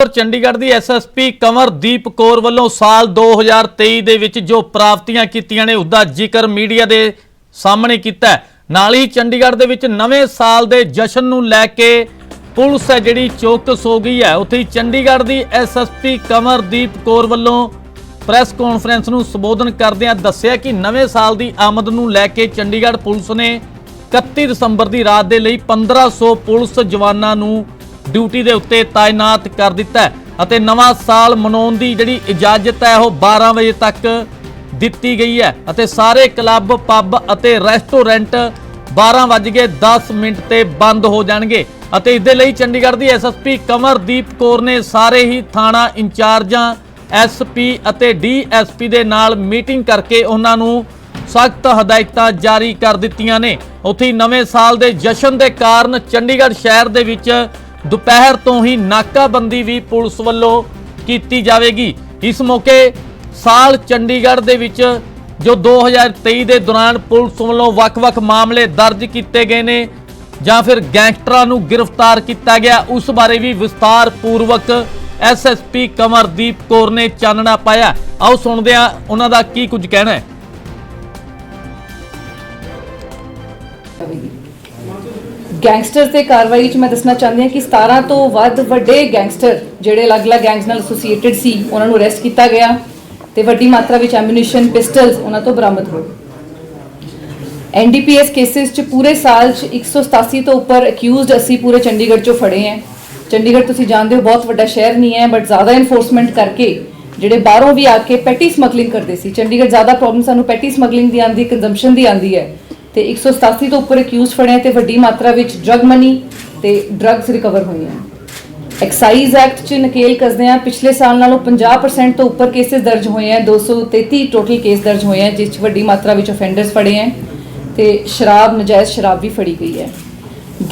ਔਰ ਚੰਡੀਗੜ੍ਹ ਦੀ ਐਸਐਸਪੀ ਕਮਰਦੀਪ ਕੌਰ ਵੱਲੋਂ ਸਾਲ 2023 ਦੇ ਵਿੱਚ ਜੋ ਪ੍ਰਾਪਤੀਆਂ ਕੀਤੀਆਂ ਨੇ, ਉਹਦਾ ਜ਼ਿਕਰ ਮੀਡੀਆ ਦੇ ਸਾਹਮਣੇ ਕੀਤਾ ਨਾਲ ਹੀ ਚੰਡੀਗੜ੍ਹ ਦੇ ਵਿੱਚ ਨਵੇਂ ਸਾਲ ਦੇ ਜਸ਼ਨ ਨੂੰ ਲੈ ਕੇ ਪੁਲਿਸ ਹੈ ਜਿਹੜੀ ਚੌਕਸ ਹੋ ਗਈ ਹੈ। ਉੱਥੇ ਚੰਡੀਗੜ੍ਹ ਦੀ ਐਸਐਸਪੀ ਕਮਰਦੀਪ ਕੌਰ ਵੱਲੋਂ ਪ੍ਰੈਸ ਕਾਨਫਰੰਸ ਨੂੰ ਸੰਬੋਧਨ ਕਰਦਿਆਂ ਦੱਸਿਆ ਕਿ ਨਵੇਂ ਸਾਲ ਦੀ ਆਮਦ ਨੂੰ ਲੈ ਕੇ ਚੰਡੀਗੜ੍ਹ ਪੁਲਿਸ ਨੇ 31 ਦਸੰਬਰ ਦੀ ਰਾਤ ਦੇ ਲਈ 1500 ਪੁਲਿਸ ਜਵਾਨਾਂ ਨੂੰ ਡਿਊਟੀ ਦੇ ਉੱਤੇ ਤਾਇਨਾਤ ਕਰ ਦਿੱਤਾ ਹੈ ਅਤੇ ਨਵਾਂ ਸਾਲ ਮਨਾਉਣ ਦੀ ਜਿਹੜੀ ਇਜਾਜ਼ਤ ਹੈ, ਉਹ 12 ਵਜੇ ਤੱਕ ਦਿੱਤੀ ਗਈ ਹੈ ਅਤੇ ਸਾਰੇ ਕਲੱਬ, ਪੱਬ ਅਤੇ ਰੈਸਟੋਰੈਂਟ 12:10 ਮਿੰਟ ਤੇ ਬੰਦ ਹੋ ਜਾਣਗੇ ਅਤੇ ਇਸ ਦੇ ਲਈ ਚੰਡੀਗੜ੍ਹ ਦੀ ਐਸਐਸਪੀ ਕਮਰਦੀਪ ਕੌਰ ਨੇ ਸਾਰੇ ਹੀ ਥਾਣਾ ਇੰਚਾਰਜਾਂ ਐਸਪੀ ਅਤੇ ਡੀਐਸਪੀ ਦੇ ਨਾਲ ਮੀਟਿੰਗ ਕਰਕੇ ਉਹਨਾਂ ਨੂੰ ਸਖਤ ਹਦਾਇਤਾਂ ਜਾਰੀ ਕਰ ਦਿੱਤੀਆਂ ਨੇ। ਉੱਥੇ ਨਵੇਂ ਸਾਲ ਦੇ ਜਸ਼ਨ ਦੇ ਕਾਰਨ ਚੰਡੀਗੜ੍ਹ ਸ਼ਹਿਰ ਦੇ ਵਿੱਚ ਦੁਪਹਿਰ ਤੋਂ ਹੀ ਨਾਕਾਬੰਦੀ ਵੀ ਪੁਲਿਸ ਵੱਲੋਂ ਕੀਤੀ ਜਾਵੇਗੀ। ਇਸ ਮੌਕੇ ਸਾਲ ਚੰਡੀਗੜ੍ਹ ਦੇ ਵਿੱਚ ਜੋ 2023 ਦੇ ਦੌਰਾਨ ਪੁਲਿਸ ਵੱਲੋਂ ਵੱਖ-ਵੱਖ ਮਾਮਲੇ ਦਰਜ ਕੀਤੇ ਗਏ ਨੇ ਜਾਂ ਫਿਰ ਗੈਂਗਸਟਰਾਂ ਨੂੰ ਗ੍ਰਿਫਤਾਰ ਕੀਤਾ ਗਿਆ, ਉਸ ਬਾਰੇ ਵੀ ਵਿਸਤਾਰ ਪੂਰਵਕ ਐਸਐਸਪੀ ਕਮਰਦੀਪ ਕੌਰ ਨੇ ਚਾਨਣਾ ਪਾਇਆ। ਆਓ ਸੁਣਦੇ ਹਾਂ ਉਹਨਾਂ ਦਾ ਕੀ ਕੁਝ ਕਹਿਣਾ ਹੈ। ਗੈਂਗਸਟਰ ਤੇ ਕਾਰਵਾਈ ਵਿੱਚ ਮੈਂ ਦੱਸਣਾ ਚਾਹੁੰਦੀ ਹਾਂ ਕਿ 17 ਤੋਂ ਵੱਧ ਵੱਡੇ ਗੈਂਗਸਟਰ ਜਿਹੜੇ ਅਲੱਗ-ਅਲੱਗ ਗੈਂਗਸ ਨਾਲ ਐਸੋਸੀਏਟਿਡ ਸੀ, ਉਹਨਾਂ ਨੂੰ ਅਰੈਸਟ ਕੀਤਾ ਗਿਆ ਤੇ ਵੱਡੀ ਮਾਤਰਾ ਵਿੱਚ ਐਮੂਨੀਸ਼ਨ ਪਿਸਟਲਸ ਉਹਨਾਂ ਤੋਂ ਬਰਾਮਦ ਹੋਏ। ਐਨਡੀਪੀਐਸ ਕੇਸਿਸ ਚ ਪੂਰੇ ਸਾਲ ਚ 187 ਤੋਂ ਉੱਪਰ ਅਕਿਊਜ਼ਡ ਅਸੀਂ ਪੂਰੇ ਚੰਡੀਗੜ੍ਹ ਚੋਂ ਫੜੇ ਹਾਂ। ਚੰਡੀਗੜ੍ਹ ਤੁਸੀਂ ਜਾਣਦੇ ਹੋ ਬਹੁਤ ਵੱਡਾ ਸ਼ਹਿਰ ਨਹੀਂ ਹੈ ਬਟ ਜ਼ਿਆਦਾ ਇਨਫੋਰਸਮੈਂਟ ਕਰਕੇ ਜਿਹੜੇ ਬਾਹਰੋਂ ਵੀ ਆ ਕੇ ਪੈਟੀ ਸਮਗਲਿੰਗ ਕਰਦੇ ਸੀ। ਚੰਡੀਗੜ੍ਹ ਜ਼ਿਆਦਾ ਪ੍ਰੋਬਲਮ ਸਾਨੂੰ ਪੈਟੀ ਸਮਗਲਿੰਗ ਦੀ ਆਂਦੀ ਕੰਜ਼ੰਪਸ਼ਨ ਦੀ ਆਂਦੀ ਹੈ। ਤੇ 187 ਤੋਂ ਉੱਪਰ ਅਕਿਊਜ਼ ਫੜੇ ਤੇ ਵੱਡੀ ਮਾਤਰਾ ਵਿੱਚ ਡਰਗ ਮਨੀ ਤੇ ਡਰੱਗਸ ਰਿਕਵਰ ਹੋਈਆਂ ਐਕਸਾਈਜ਼ ਐਕਟ ਚ ਨਕੇਲ ਕੱਸਦੇ ਆ, ਪਿਛਲੇ ਸਾਲ ਨਾਲੋਂ 50% ਤੋਂ ਉੱਪਰ ਕੇसेस ਦਰਜ ਹੋਏ ਆ 233 ਟੋਟਲ ਕੇਸ ਦਰਜ ਹੋਏ ਆ, ਜਿਸ ਚ ਵੱਡੀ ਮਾਤਰਾ ਵਿੱਚ ਅਫੈਂਡਰਸ ਫੜੇ ਆ ਤੇ ਸ਼ਰਾਬ, ਨਜਾਇਜ਼ ਸ਼ਰਾਬ ਵੀ ਫੜੀ ਗਈ ਹੈ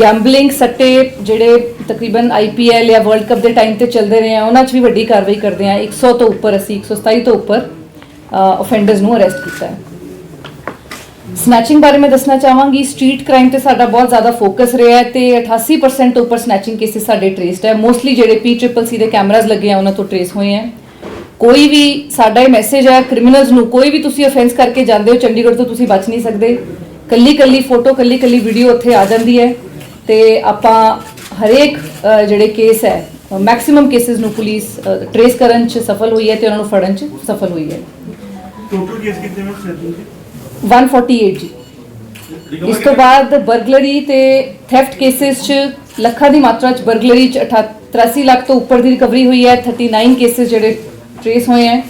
ਗੈਂਬਲਿੰਗ ਸੱਟੇ ਜਿਹੜੇ ਤਕਰੀਬਨ ਆਈਪੀਐਲ ਜਾਂ ਵਰਲਡ ਕੱਪ ਦੇ ਟਾਈਮ ਤੇ ਚੱਲਦੇ ਰਹੇ ਆ, ਉਹਨਾਂ 'ਚ ਵੀ ਵੱਡੀ ਕਾਰਵਾਈ ਕਰਦੇ ਆ। 100 ਤੋਂ ਉੱਪਰ, ਅਸੀਂ 127 ਤੋਂ ਉੱਪਰ ਅਫੈਂਡਰਸ ਨੂੰ ਅਰੈਸਟ ਕੀਤਾ ਹੈ। ਸਨੈਚਿੰਗ ਬਾਰੇ ਮੈਂ ਦੱਸਣਾ ਚਾਹਾਂਗੀ ਸਟਰੀਟ ਕ੍ਰਾਈਮ ਤੇ ਸਾਡਾ ਬਹੁਤ ਜ਼ਿਆਦਾ ਫੋਕਸ ਰਿਹਾ ਹੈ ਤੇ 88% ਤੋਂ ਉੱਪਰ ਸਨੈਚਿੰਗ ਕੇਸਿਸ ਸਾਡੇ ਟ੍ਰੇਸਡ ਹੈ। ਮੋਸਟਲੀ ਜਿਹੜੇ ਪੀ ਟ੍ਰਿਪਲ ਸੀ ਦੇ ਕੈਮਰਾਜ਼ ਲੱਗੇ ਆ, ਉਹਨਾਂ ਤੋਂ ਟ੍ਰੇਸ ਹੋਏ ਹੈ। ਕੋਈ ਵੀ ਸਾਡਾ ਇਹ ਮੈਸੇਜ ਹੈ ਕ੍ਰਿਮੀਨਲਸ ਨੂੰ ਕੋਈ ਵੀ ਤੁਸੀਂ ਅਫੈਂਸ ਕਰਕੇ ਜਾਂਦੇ ਹੋ, ਚੰਡੀਗੜ੍ਹ ਤੋਂ ਤੁਸੀਂ ਬਚ ਨਹੀਂ ਸਕਦੇ। ਕੱਲੀ ਕੱਲੀ ਫੋਟੋ ਕੱਲੀ ਕੱਲੀ ਵੀਡੀਓ ਉੱਥੇ ਆ ਜਾਂਦੀ ਹੈ। ਤੇ ਆਪਾਂ ਹਰੇਕ ਜਿਹੜੇ ਕੇਸ ਹੈ ਮੈਕਸਿਮਮ ਕੇਸਿਸ ਨੂੰ ਪੁਲਿਸ ਟ੍ਰੇਸ ਕਰਨ ਚ ਸਫਲ ਹੋਈ ਹੈ ਤੇ ਉਹਨਾਂ ਨੂੰ ਫੜਨ ਚ ਸਫਲ ਹੋਈ ਹੈ। ਟੋਟਲ ਕੇਸ ਕਿੰਨੇ ਵਿੱਚ ਸੈਟਲ 148 ਜੀ। ਇਸ ਤੋਂ ਬਾਅਦ ਬਰਗਲਰੀ ਤੇ ਥੈਫਟ ਕੇਸਿਸ ਚ ਲੱਖਾਂ ਦੀ ਮਾਤਰਾ ਚ ਬਰਗਲਰੀ ਚ 83 ਲੱਖ ਤੋਂ ਉੱਪਰ ਦੀ ਰਿਕਵਰੀ ਹੋਈ ਹੈ। 39 ਕੇਸਿਸ ਜਿਹੜੇ ਟ੍ਰੇਸ ਹੋਏ ਹੈ।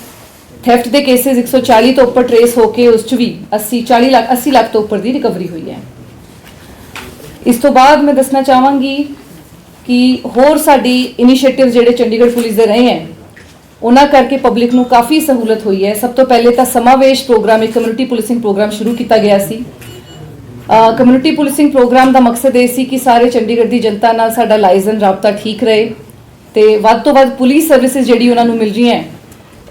ਥੈਫਟ ਦੇ ਕੇਸਿਸ 140 ਤੋਂ ਉੱਪਰ ਟ੍ਰੇਸ ਹੋ ਕੇ ਉਸ ਚ ਵੀ 80 40 ਲੱਖ 80 ਲੱਖ ਤੋਂ ਉੱਪਰ ਦੀ ਰਿਕਵਰੀ ਹੋਈ ਹੈ। ਇਸ ਤੋਂ ਬਾਅਦ ਮੈਂ ਦੱਸਣਾ ਚਾਹਾਂਗੀ ਕਿ ਹੋਰ ਸਾਡੀ ਇਨੀਸ਼ੀਏਟਿਵ ਜਿਹੜੇ ਚੰਡੀਗੜ੍ਹ ਪੁਲਿਸ ਦੇ ਰਹੇ ਹੈ ਉਹਨਾਂ ਕਰਕੇ ਪਬਲਿਕ ਨੂੰ ਕਾਫੀ ਸਹੂਲਤ ਹੋਈ ਹੈ। ਸਭ ਤੋਂ ਪਹਿਲੇ ਤਾਂ ਸਮਾਵੇਸ਼ ਪ੍ਰੋਗਰਾਮ, ਇੱਕ ਕਮਿਊਨਿਟੀ ਪੁਲਿਸਿੰਗ ਪ੍ਰੋਗਰਾਮ ਸ਼ੁਰੂ ਕੀਤਾ ਗਿਆ ਸੀ। ਕਮਿਊਨਿਟੀ ਪੁਲਿਸਿੰਗ ਪ੍ਰੋਗਰਾਮ ਦਾ ਮਕਸਦ ਇਹ ਸੀ ਕਿ ਸਾਰੇ ਚੰਡੀਗੜ੍ਹ ਦੀ ਜਨਤਾ ਨਾਲ ਸਾਡਾ ਲਾਇਜ਼ਨ ਰਾਬਤਾ ਠੀਕ ਰਹੇ ਤੇ ਵੱਧ ਤੋਂ ਵੱਧ ਪੁਲਿਸ ਸਰਵਿਸਿਜ਼ ਜਿਹੜੀ ਉਹਨਾਂ ਨੂੰ ਮਿਲ ਰਹੀਆਂ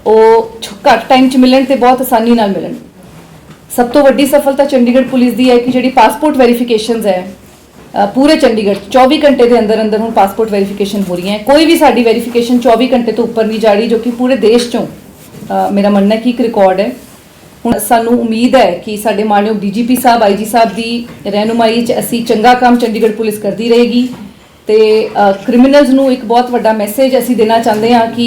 ਉਹ ਛ- ਘੱਟ ਟਾਈਮ 'ਚ ਮਿਲਣ ਤੇ ਬਹੁਤ ਆਸਾਨੀ ਨਾਲ ਮਿਲਣ। ਸਭ ਤੋਂ ਵੱਡੀ ਸਫਲਤਾ ਚੰਡੀਗੜ੍ਹ ਪੁਲਿਸ ਦੀ ਹੈ ਕਿ ਜਿਹੜੀ ਪਾਸਪੋਰਟ ਵੈਰੀਫਿਕੇਸ਼ਨਸ ਹੈ ਪੂਰੇ ਚੰਡੀਗੜ੍ਹ 'ਚ। 24 ਘੰਟੇ ਦੇ ਅੰਦਰ ਅੰਦਰ ਹੁਣ ਪਾਸਪੋਰਟ ਵੈਰੀਫਿਕੇਸ਼ਨ ਹੋ ਰਹੀ ਹੈ। ਕੋਈ ਵੀ ਸਾਡੀ ਵੈਰੀਫਿਕੇਸ਼ਨ 24 ਘੰਟੇ ਤੋਂ ਉੱਪਰ ਨਹੀਂ ਜਾ ਰਹੀ, ਜੋ ਕਿ ਪੂਰੇ ਦੇਸ਼ 'ਚੋਂ ਮੇਰਾ ਮੰਨਣਾ ਹੈ ਕਿ ਇੱਕ ਰਿਕਾਰਡ ਹੈ। ਹੁਣ ਸਾਨੂੰ ਉਮੀਦ ਹੈ ਕਿ ਸਾਡੇ ਮਾਨਯੋਗ ਡੀਜੀਪੀ ਸਾਹਿਬ ਆਈਜੀ ਸਾਹਿਬ ਦੀ ਰਹਿਨੁਮਾਈ 'ਚ ਅਸੀਂ ਚੰਗਾ ਕੰਮ ਚੰਡੀਗੜ੍ਹ ਪੁਲਿਸ ਕਰਦੀ ਰਹੇਗੀ ਤੇ ਕ੍ਰਿਮੀਨਲਸ ਨੂੰ ਇੱਕ ਬਹੁਤ ਵੱਡਾ ਮੈਸੇਜ ਅਸੀਂ ਦੇਣਾ ਚਾਹੁੰਦੇ ਹਾਂ ਕਿ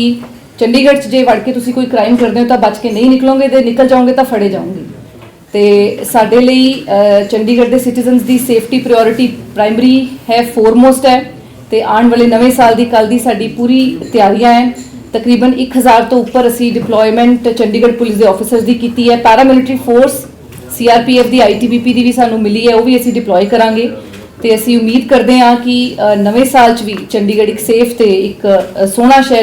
ਚੰਡੀਗੜ੍ਹ 'ਚ ਜੇ ਵੜ ਕੇ ਤੁਸੀਂ ਕੋਈ ਕ੍ਰਾਈਮ ਕਰਦੇ ਹੋ ਤਾਂ ਬਚ ਕੇ ਨਹੀਂ ਨਿਕਲੋਗੇ ਤੇ ਨਿਕਲ ਜਾਓਗੇ ਤਾਂ ਫੜੇ ਜਾਓਗੇ। ਤੇ ਸਾਡੇ ਲਈ ਚੰਡੀਗੜ੍ਹ ਦੇ ਸਿਟੀਜ਼ਨਸ ਦੀ ਸੇਫਟੀ ਪ੍ਰਾਇੋਰਟੀ ਪ੍ਰਾਇਮਰੀ ਹੈ ਫੋਰਮੋਸਟ ਹੈ ਤੇ ਆਉਣ ਵਾਲੇ ਨਵੇਂ ਸਾਲ ਦੀ ਕੱਲ ਦੀ ਸਾਡੀ ਪੂਰੀ ਤਿਆਰੀਆਂ ਹੈ। ਤਕਰੀਬਨ 1000 ਤੋਂ ਉੱਪਰ ਅਸੀਂ ਡਿਪਲੋਇਮੈਂਟ ਚੰਡੀਗੜ੍ਹ ਪੁਲਿਸ ਦੇ ਆਫੀਸਰਸ ਦੀ ਕੀਤੀ ਹੈ। ਪੈਰਾਮਿਲਟਰੀ ਫੋਰਸ ਸੀਆਰਪੀਐਫ ਦੀ ਆਈਟੀਬੀਪੀ ਦੀ ਵੀ ਸਾਨੂੰ ਮਿਲੀ ਹੈ, ਉਹ ਵੀ ਅਸੀਂ ਡਿਪਲੋਏ ਕਰਾਂਗੇ। ਤੇ ਅਸੀਂ ਉਮੀਦ ਕਰਦੇ ਹਾਂ ਕਿ ਨਵੇਂ ਸਾਲ 'ਚ ਵੀ ਚੰਡੀਗੜ੍ਹ ਇੱਕ ਸੇਫ ਤੇ ਇੱਕ ਸੋਹਣਾ ਸ਼ਹਿਰ